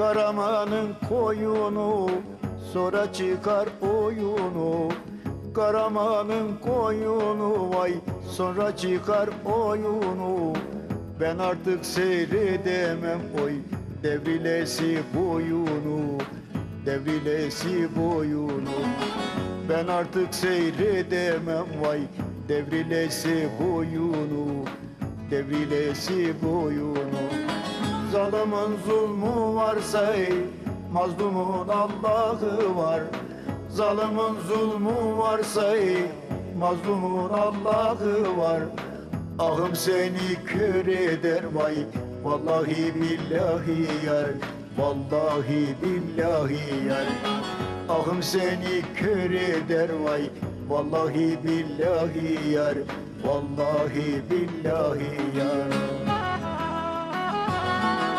Karamanın koyunu sonra çıkar oyunu. Karamanın koyunu vay sonra çıkar oyunu. Ben artık seyredemem oy devrilesi boyunu. Devrilesi boyunu. Ben artık seyredemem vay devrilesi boyunu. Devrilesi boyunu Zalimin zulmü varsa ey, mazlumun Allah'ı var. Zalimin zulmü varsa ey, mazlumun Allah'ı var. Ahım seni kör eder vay, vallahi billahi yar, vallahi billahi yar. Ahım seni kör eder vay, vallahi billahi yar, vallahi billahi yar.